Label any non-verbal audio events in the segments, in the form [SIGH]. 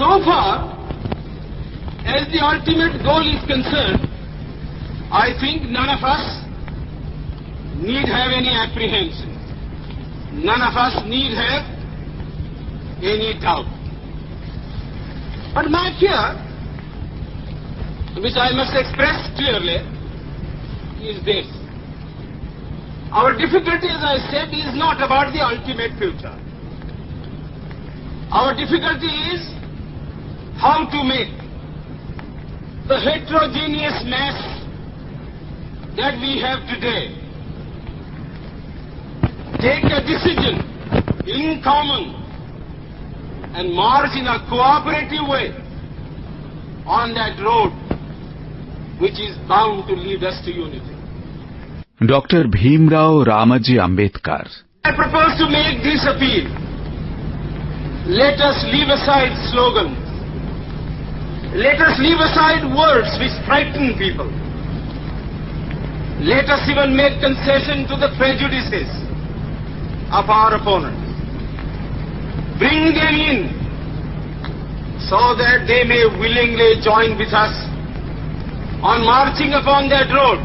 so far as the ultimate goal is concerned, I think none of us need have any apprehension. None of us need have any doubt. But my fear, which I must express clearly, is this. Our difficulty, as I said, is not about the ultimate future. Our difficulty is how to make the heterogeneous mass that we have today take a decision in common and march in a cooperative way on that road which is bound to lead us to unity. Dr. Bhimrao Ramaji Ambedkar. I propose to make this appeal. Let us leave aside slogans. Let us leave aside words which frighten people. Let us even make concession to the prejudices of our opponents. Bring them in so that they may willingly join with us on marching upon that road,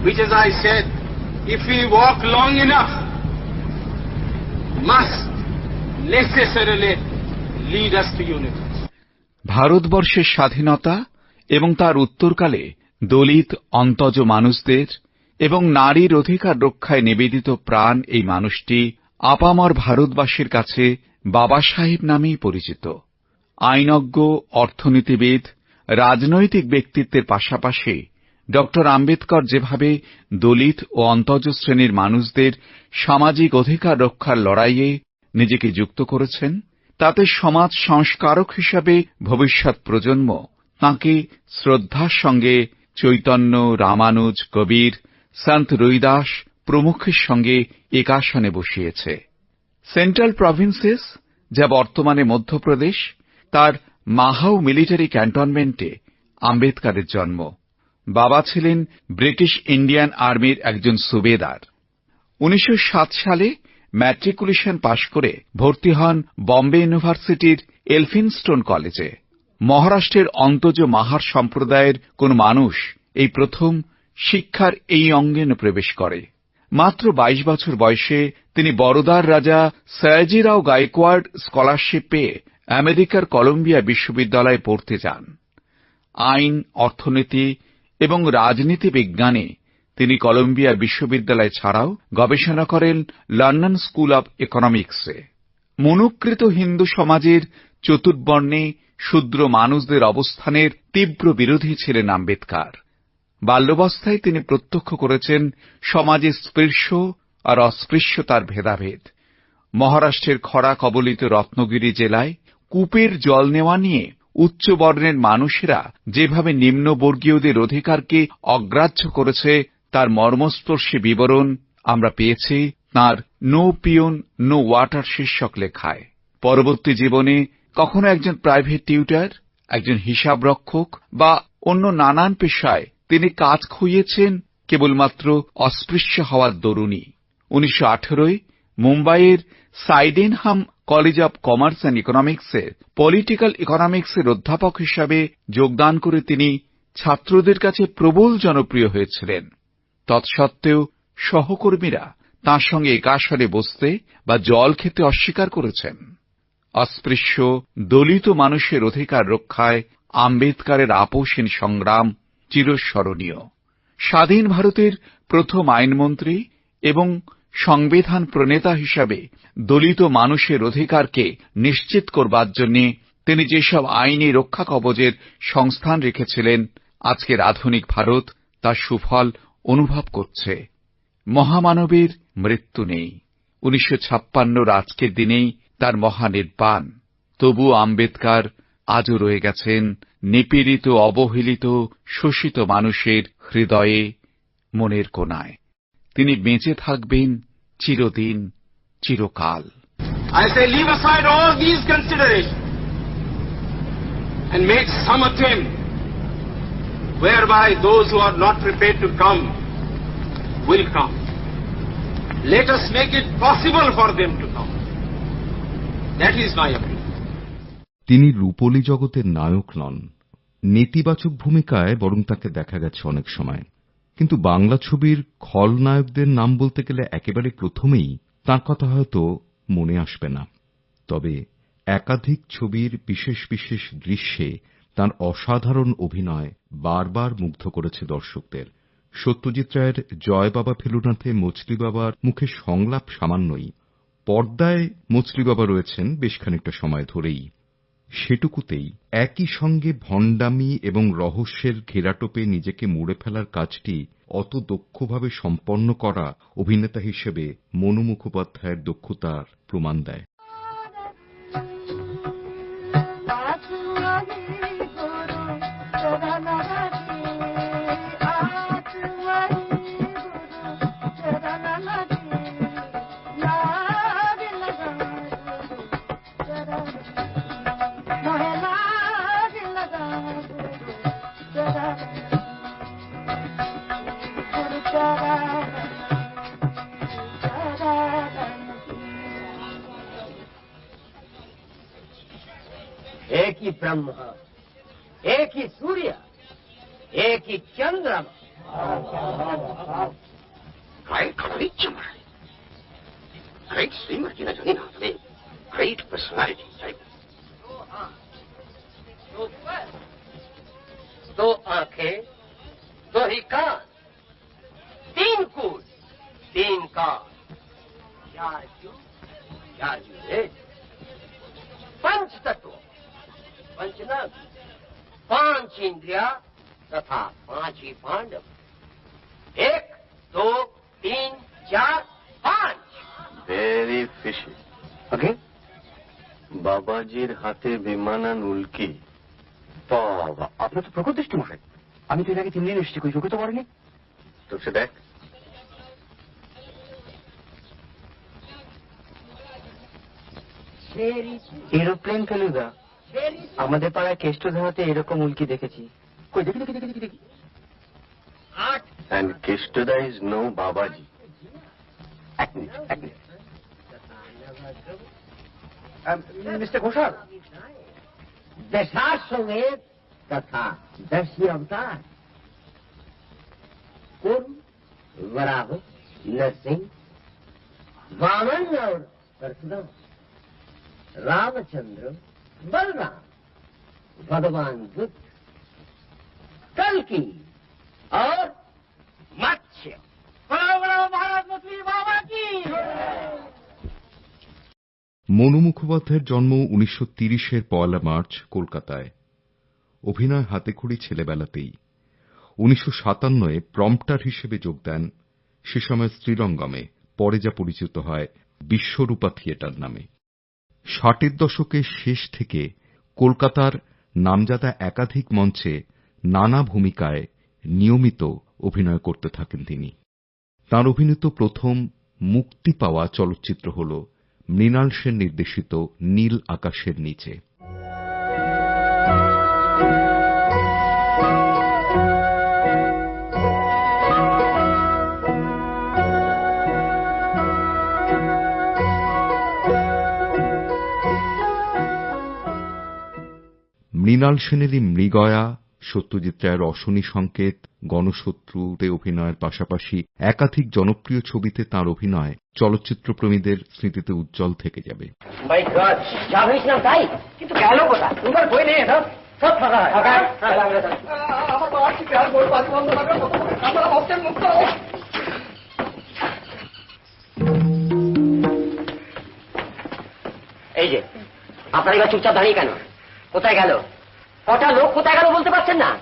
which as I said, if we walk long enough, must necessarily lead us to unity. ভারতবর্ষের স্বাধীনতা এবং তার উত্তরকালে দলিত অন্তজ মানুষদের এবং নারীর অধিকার রক্ষায় নিবেদিত প্রাণ এই মানুষটি আপামর ভারতবাসীর কাছে বাবা সাহেব নামেই পরিচিত। আইনজ্ঞ, অর্থনীতিবিদ, রাজনৈতিক ব্যক্তিত্বের পাশাপাশি ডক্টর আম্বেদকর যেভাবে দলিত ও অন্তজ শ্রেণির মানুষদের সামাজিক অধিকার রক্ষার লড়াইয়ে নিজেকে যুক্ত করেছেন তাতে সমাজ সংস্কারক হিসাবে ভবিষ্যৎ প্রজন্ম, তাঁকে শ্রদ্ধার সঙ্গে চৈতন্য, রামানুজ, কবীর, সন্ত রৈদাস প্রমুখের সঙ্গে একাসনে বসিয়েছে। সেন্ট্রাল প্রভিন্সেস, যা বর্তমানে মধ্যপ্রদেশ, তার মাহাউ মিলিটারি ক্যান্টনমেন্টে আম্বেদকরের জন্ম। বাবা ছিলেন ব্রিটিশ ইন্ডিয়ান আর্মির একজন সুবেদার। 1907 সালে ম্যাট্রিকুলেশন পাশ করে ভর্তি হন বম্বে ইউনিভার্সিটির এলফিনস্টোন কলেজে মহারাষ্ট্রের অন্তজ মাহার সম্প্রদায়ের কোন মানুষ এই প্রথম শিক্ষার এই অঙ্গনে প্রবেশ করে। মাত্র 22 বছর বয়সে তিনি বরোদার রাজা সয়াজিরাও গায়কোয়াড় স্কলারশিপ পেয়ে আমেরিকার কলম্বিয়া বিশ্ববিদ্যালয়ে পড়তে যান আইন, অর্থনীতি এবং রাজনীতি বিজ্ঞানে তিনি কলম্বিয়া বিশ্ববিদ্যালয় ছাড়াও গবেষণা করেন লন্ডন স্কুল অব ইকোনমিক্সে। মনুকৃত হিন্দু সমাজের চতুর্বর্ণে শূদ্র মানুষদের অবস্থানের তীব্র বিরোধী ছিলেন আম্বেদকর। বাল্যাবস্থায় তিনি প্রত্যক্ষ করেছেন সমাজে স্পৃশ্য আর অস্পৃশ্যতার ভেদাভেদ। মহারাষ্ট্রের খরা কবলিত রত্নগিরি জেলায় কূপের জল নেওয়া নিয়ে উচ্চবর্ণের মানুষেরা যেভাবে নিম্নবর্গীয়দের অধিকারকে অগ্রাহ্য করেছে তার মর্মস্পর্শী বিবরণ আমরা পেয়েছি তাঁর নো পিওন নো ওয়াটার শীর্ষক লেখায়। পরবর্তী জীবনে কখনো একজন প্রাইভেট টিউটর, একজন হিসাবরক্ষক বা অন্য নানান পেশায় তিনি কাজ খুইয়েছেন কেবলমাত্র অস্পৃশ্য হওয়ার দরুনই। 1918 মুম্বাইয়ের Sydenham college of commerce and ইকোনমিক্সের political ইকোনমিক্সের অধ্যাপক হিসাবে যোগদান করে তিনি ছাত্রদের কাছে প্রবল জনপ্রিয় হয়েছিলেন। তৎসত্ত্বেও সহকর্মীরা তাঁর সঙ্গে একাসরে বসতে বা জল খেতে অস্বীকার করেছেন। অস্পৃশ্য, দলিত মানুষের অধিকার রক্ষায় আম্বেদকরের আপোষহীন সংগ্রাম চিরস্মরণীয়। স্বাধীন ভারতের প্রথম আইনমন্ত্রী এবং সংবিধান প্রণেতা হিসাবে দলিত মানুষের অধিকারকে নিশ্চিত করবার জন্য তিনি যেসব আইনি রক্ষা কবচের সংস্থান রেখেছিলেন, আজকের আধুনিক ভারত তার সুফল অনুভব করছে। মহামানবের মৃত্যু নেই। 1956র আজকের দিনেই তার মহানির্বাণ। তবুও আম্বেদকর আজও রয়ে গেছেন নিপীড়িত, অবহেলিত, শোষিত মানুষের হৃদয়ে মনের কোণায়। তিনি বেঁচে থাকবেন চিরদিন, চিরকাল। And make some attempt whereby those who are not prepared to come will come. Let us make it possible for them to come. That is my appeal. তিনি রূপলী জগতের নায়ক নন নেতিবাচক ভূমিকায় বরং তাকে দেখা গেছে অনেক সময় কিন্তু বাংলা ছবির খলনায়কদের নাম বলতে গেলে একেবারে প্রথমেই তার কথা হয়তো মনে আসবে না তবে একাধিক ছবির বিশেষ বিশেষ দৃশ্যে তাঁর অসাধারণ অভিনয় বারবার মুগ্ধ করেছে দর্শকদের। সত্যজিৎ রায়ের জয় বাবা ফেলুনাথে মছলি বাবার মুখে সংলাপ সামান্যই। পর্দায় মছলি বাবা রয়েছেন বেশ খানিকটা সময় ধরেই। সেটুকুতেই একই সঙ্গে ভণ্ডামি এবং রহস্যের ঘেরাটোপে নিজেকে মুড়ে ফেলার কাজটি অত দক্ষভাবে সম্পন্ন করা অভিনেতা হিসেবে মনু মুখোপাধ্যায়ের দক্ষতার প্রমাণ দেয়। एक ही ब्रह्म एक ही सूर्य एक ही चंद्रमा ग्रेट स्विमर की नज़र नहीं आते पर्सनैलिटी टाइप तो, हाँ। तो, तो आखे तो ही कर चार पांच ভেরি ফিশি ওকে বাবাজির হাতে বিমানান উল্কি বাবা আপনার তো প্রকট দৃষ্টি মশাই আমি তো এর আগে তিন দিন এসেছি কই চোখে তো পড়েনি তো সে দেখ এরোপ্লেন ফেলুদা আমাদের পাড়ায় কেষ্ট ধারাতে এরকম উল্কি দেখেছি কই দেখি দেখি দেখি দেখি দেখি आठ And Kishtoda is no Babaji. Mister Ghoshal Dashashwamedh तथा दस अवतार कुर्म वराह नरसिंह वामन और परशुराम रामचंद्र बलराम भगवान बुद्ध कल की और মনু মুখোপাধ্যায়ের জন্ম উনিশশো তিরিশের পয়লা মার্চ, কলকাতায়। অভিনয় হাতেখড়ি ছেলেবেলাতেই। উনিশশো সাতান্নয় প্রম্পটার হিসেবে যোগ দেন। সে সময় শ্রীরঙ্গমে, পরে যা পরিচিত হয়, বিশ্বরূপা থিয়েটার নামে। ষাটের দশকের শেষ থেকে কলকাতার নামজাদা একাধিক মঞ্চে নানা ভূমিকায় নিয়মিত অভিনয় করতে থাকেন তিনি। তাঁর অভিনীত প্রথম মুক্তি পাওয়া চলচ্চিত্র হল মৃণাল সেন নির্দেশিত নীল আকাশের নিচে। মৃণাল সেনেরই মৃগয়া সত্যজিৎ রায়ের অশনি সংকেত গণশত্রুতে অভিনয়ের পাশাপাশি একাধিক জনপ্রিয় ছবিতে তাঁর অভিনয় চলচ্চিত্রপ্রেমীদের স্মৃতিতে উজ্জ্বল থেকে যাবে। এই যে আপনার এবার চুপচাপ দাঁড়িয়ে কেন? কোথায় গেল? কটা লোক কোথায় গেল বলতে পারছেন না?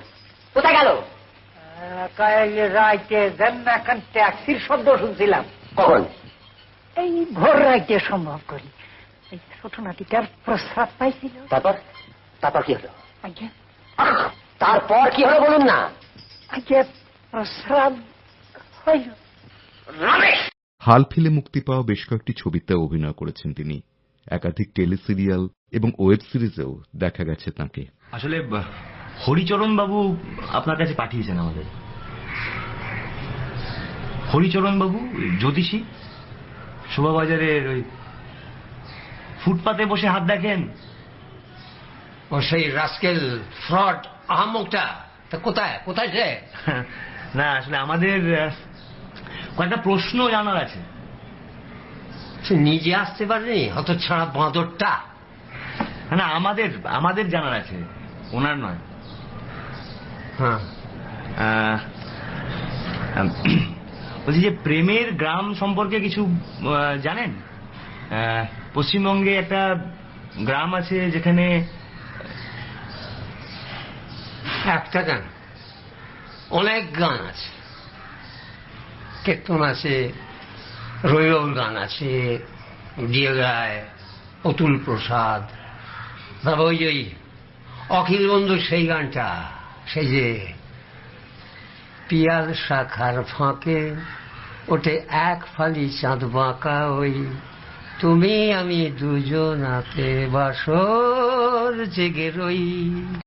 কোথায় গেল? রাইতে ট্যাক্সির শব্দ শুনছিলাম। কখন? এই ভোর রাইতে সম্ভব করি। এই ছোট নাতিটার প্রস্রাব পাইছিল। তারপর? তারপর কি হলো? আগে তারপর কি হলো বলুন না? আগে প্রস্রাব হইল। হাল ফিলে মুক্তি পাওয়া বেশ কয়েকটি ছবিতে অভিনয় করেছেন তিনি। একাধিক টেলিসিরিয়াল এবং ওয়েব সিরিজেও দেখা গেছে তাঁকে। আসলে হরিচরণ বাবু আপনার কাছে পাঠিয়েছেন আমাদের। হরিচরণ বাবু জ্যোতিষী শোভাবাজারের ওই ফুটপাতে বসে হাত দেখেন। ও সেই রাস্কেল ফ্রড আহমকটা তা কোথায়? কোথায় সে? [LAUGHS] না আসলে আমাদের কয়েকটা প্রশ্ন জানার আছে। সে নিজে আসতে পারেনি হত ছাড়া বাঁদরটা। না আমাদের আমাদের জানার আছে। ওনার নয়। হ্যাঁ। বলছি যে প্রেমের গ্রাম সম্পর্কে কিছু জানেন? পশ্চিমবঙ্গে একটা গ্রাম আছে যেখানে একটা গান। অনেক গান আছে। কীর্তন আছে রৈরল গান আছে দিয়ে গায় অতুল প্রসাদ। তারপর ওই ওই অখিল বন্ধু সেই গানটা, সেই যে পিয়াল শাখার ফাঁকে ওঠে এক ফালি চাঁদ বাঁকা ওই। তুমি আমি দুজন দুজনাতে বাসর জেগে রই।